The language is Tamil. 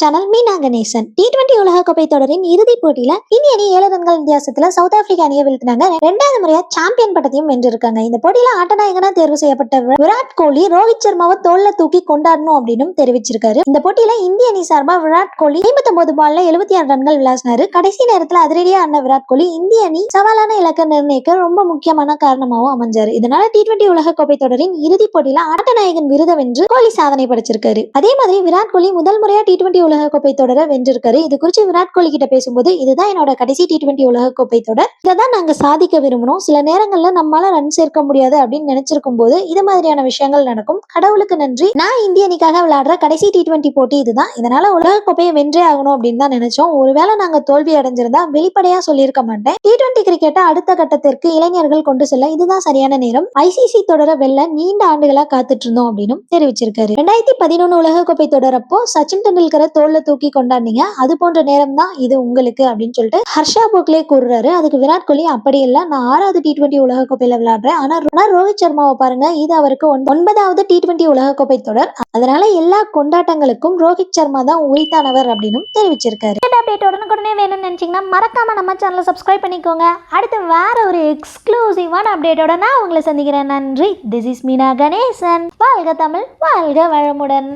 Channel Meena Ganesan T twenty உலகக்கோப்பை தொடரின் இறுதிப் போட்டியில இந்திய அணி ஏழு ரன்கள் வித்தியாசத்துல சவுத் ஆப்பிரிக்கா அணியை வீழ்த்தினாங்க. ரெண்டாவது முறையா சாம்பியன் பட்டத்தையும் வென்றிருக்காங்க. இந்த போட்டியில ஆட்டநாயகனா தேர்வு செய்யப்பட்ட விராட் கோலி ரோஹித் சர்மாவை தோல்ல தூக்கி கொண்டாடணும் அப்படின்னு தெரிவிச்சிருக்காரு. இந்த போட்டியில இந்திய அணி சார்பா விராட் கோலி 59 பால்ல எழுபத்தி ஆறு ரன்கள் விளாசினாரு. கடைசி நேரத்துல அதிரடியா ஆன விராட் கோலி இந்திய அணி சவாலான இலக்கை நிர்ணயிக்க ரொம்ப முக்கியமான காரணமாகவும் அமைஞ்சாரு. இதனால டி டுவெண்டி உலகக்கோப்பை தொடரின் இறுதிப் போட்டியில ஆட்டநாயகன் விருதை வென்று கோலி சாதனை படைச்சிருக்காரு. அதே மாதிரி விராட் கோலி முதல் முறையா டி டுவெண்டி உலகக்கோப்பை தொடரை வென்றிருக்காரு. இது குறித்து விராட் கோலி கிட்ட பேசும்போது இதுதான் என்னோட கடைசி டி டுவெண்ட்டி உலகக்கோப்பை தொடர். இதை தான் நாங்க சாதிக்க விரும்பணும் சில நேரங்கள்ல நம்மளால ரன் சேர்க்க முடியாது அப்படின்னு நினைச்சிருக்கும் போது இது மாதிரியான விஷயங்கள் நடக்கும். கடவுளுக்கு நன்றி. நான் இந்திய அணிக்காக விளையாடுற கடைசி டி டுவெண்ட்டி போட்டி இதுதான். இதனால உலகக்கோப்பையை வென்றே ஆகணும் அப்படின்னு தான் நினைச்சோம். ஒருவேளை நாங்க தோல்வி அடைஞ்சிருந்தா வெளிப்படையா சொல்லியிருக்க மாட்டேன். டி டுவெண்ட்டி கிரிக்கெட்டை அடுத்த கட்டத்திற்கு இளைஞர்கள் கொண்டு செல்ல இதுதான் சரியான நேரம். ஐசிசி தொடர வெல்ல நீண்ட ஆண்டுகளா காத்துட்டு இருந்தோம் அப்படின்னு தெரிவிச்சிருக்காரு. ரெண்டாயிரத்தி பதினொன்னு உலக கோப்பை தொடரப்போ சச்சின் டெண்டுல்கரை தோல்ல தூக்கி கொண்டாடினீங்க. அது போன்ற நேரம் தான் இது உங்களுக்கு அப்படின்னு சொல்லிட்டு ஹர்ஷா போக்லே கூறுறாரு. அதுக்கு விராட் கோலி அப்படி இல்லை நான் ஆறாவது டி டுவெண்டி உலகக்கோப்பையில விளையாடுறேன். ஆனா ரோஹித் சர்மாவை பாருங்க இது அவருக்கு ஒன்- ஒன்பதாவது டி டுவெண்டி உலகக்கோப்பை தொடர். அதனால எல்லா கொண்டாட்டங்களுக்கும் ரோஹித் சர்மா தான் உரித்தானவர் அப்படின்னு தெரிவிச்சிருக்காரு. அப்டேட் உடனுக்குடனே வேணும்னு நினைச்சீங்கன்னா மறக்காம நம்ம சேனலை சப்ஸ்கிரைப் பண்ணிக்கோங்க. அடுத்து வேற ஒரு எக்ஸ்க்ளூசிவான அப்டேட்டோட நான் உங்களை சந்திக்கிறேன். நன்றி. This is Meena Ganesan. வாழ்க தமிழ் வாழ்க வளமுடன்.